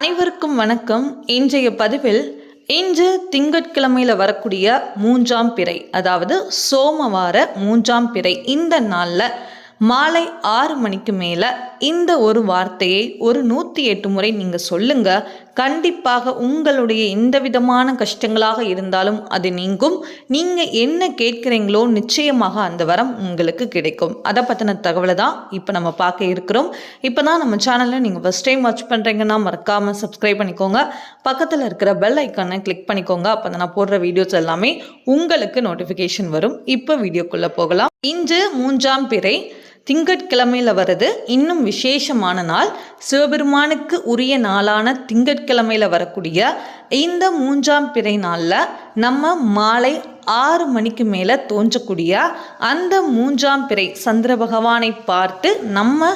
அனைவருக்கும் வணக்கம். இன்றைய பதிவில் இன்று திங்கட்கிழமையில் வரக்கூடிய மூன்றாம் பிறை அதாவது சோமவார மூன்றாம் பிறை இந்த நாளில் மாலை ஆறு மணிக்கு மேலே இந்த ஒரு வார்த்தையை ஒரு நூற்றி எட்டு முறை நீங்கள் சொல்லுங்க. கண்டிப்பாக உங்களுடைய எந்த விதமான கஷ்டங்களாக இருந்தாலும் அது நீங்கும். நீங்கள் என்ன கேட்குறீங்களோ நிச்சயமாக அந்த வரம் உங்களுக்கு கிடைக்கும். அதை பற்றின தகவலை தான் இப்போ நம்ம பார்க்க இருக்கிறோம். இப்போ தான் நம்ம சேனலில் நீங்கள் ஃபஸ்ட் டைம் வாட்ச் பண்ணுறீங்கன்னா மறக்காமல் சப்ஸ்கிரைப் பண்ணிக்கோங்க. பக்கத்தில் இருக்கிற பெல் ஐக்கானை கிளிக் பண்ணிக்கோங்க. அப்போ நான் போடுற வீடியோஸ் எல்லாமே உங்களுக்கு நோட்டிஃபிகேஷன் வரும். இப்போ வீடியோக்குள்ளே போகலாம். இன்று மூன்றாம் பிறை திங்கட்கிழமையில் வர்றது இன்னும் விசேஷமான நாள். சிவபெருமானுக்கு உரிய நாளான திங்கட்கிழமையில் வரக்கூடிய இந்த மூன்றாம் பிறை நாளில் நம்ம மாலை ஆறு மணிக்கு மேலே தோன்றக்கூடிய அந்த மூன்றாம் பிறை சந்திர பகவானை பார்த்து நம்ம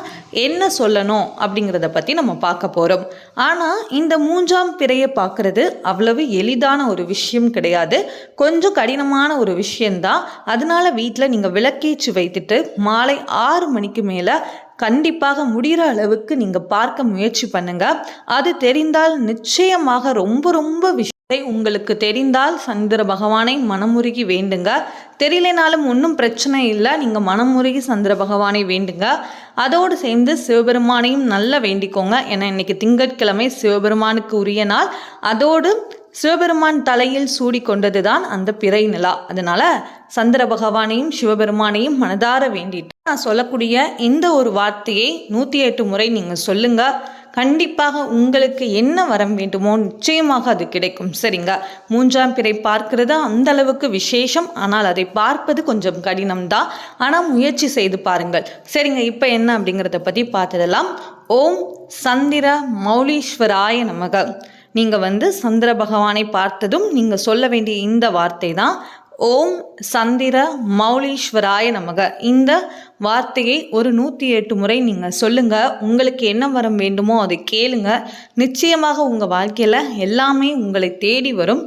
என்ன சொல்லணும் அப்படிங்கிறத பற்றி நம்ம பார்க்க போகிறோம் ஆனால் இந்த மூன்றாம் பிறையை பார்க்குறது அவ்வளவு எளிதான ஒரு விஷயம் கிடையாது. கொஞ்சம் கடினமான ஒரு விஷயந்தான் அதனால வீட்டில் நீங்கள் விளக்கேற்றி வைத்துட்டு மாலை ஆறு மணிக்கு மேலே கண்டிப்பாக முடிகிற அளவுக்கு நீங்கள் பார்க்க முயற்சி பண்ணுங்க. அது தெரிந்தால் நிச்சயமாக ரொம்ப ரொம்ப விஷயம் உங்களுக்கு தெரிந்தால் சந்திர பகவானை மனமுருகி வேண்டுங்க. தெரியலனாலும் ஒன்றும் பிரச்சனை இல்லை. நீங்கள் மனமுருகி சந்திர பகவானை வேண்டுங்க. அதோடு சேர்ந்து சிவபெருமானையும் நல்லா வேண்டிக்கோங்க. ஏன்னா இன்னைக்கு திங்கட்கிழமை சிவபெருமானுக்கு உரிய நாள். அதோடு சிவபெருமான் தலையில் சூடி கொண்டது தான் அந்த பிறை நிலா. அதனால சந்திர பகவானையும் சிவபெருமானையும் மனதார வேண்டிட்டு நான் சொல்லக்கூடிய இந்த ஒரு வார்த்தையை நூற்றி எட்டு முறை நீங்கள் சொல்லுங்கள் கண்டிப்பாக உங்களுக்கு என்ன வரம் வேண்டுமோ நிச்சயமாக அது கிடைக்கும் சரிங்க மூன்றாம் பிறை பார்க்கிறது? அந்த அளவுக்கு விசேஷம். ஆனால் அதை பார்ப்பது கொஞ்சம் கடினம்தான். ஆனால் முயற்சி செய்து பாருங்கள். சரிங்க இப்போ என்ன அப்படிங்கிறத பற்றி பார்த்துடலாம். ஓம் சந்திர மௌலீஸ்வராய நமக. நீங்கள் வந்து சந்திர பகவானை பார்த்ததும் நீங்கள் சொல்ல வேண்டிய இந்த வார்த்தை தான் ஓம் சந்திர மௌலீஸ்வராய நமக. இந்த வார்த்தையை ஒரு நூற்றி எட்டு முறை நீங்கள் சொல்லுங்கள் உங்களுக்கு என்ன வரம் வேண்டுமோ அதை கேளுங்க. நிச்சயமாக உங்கள் வாழ்க்கையில் எல்லாமே உங்களை தேடி வரும்.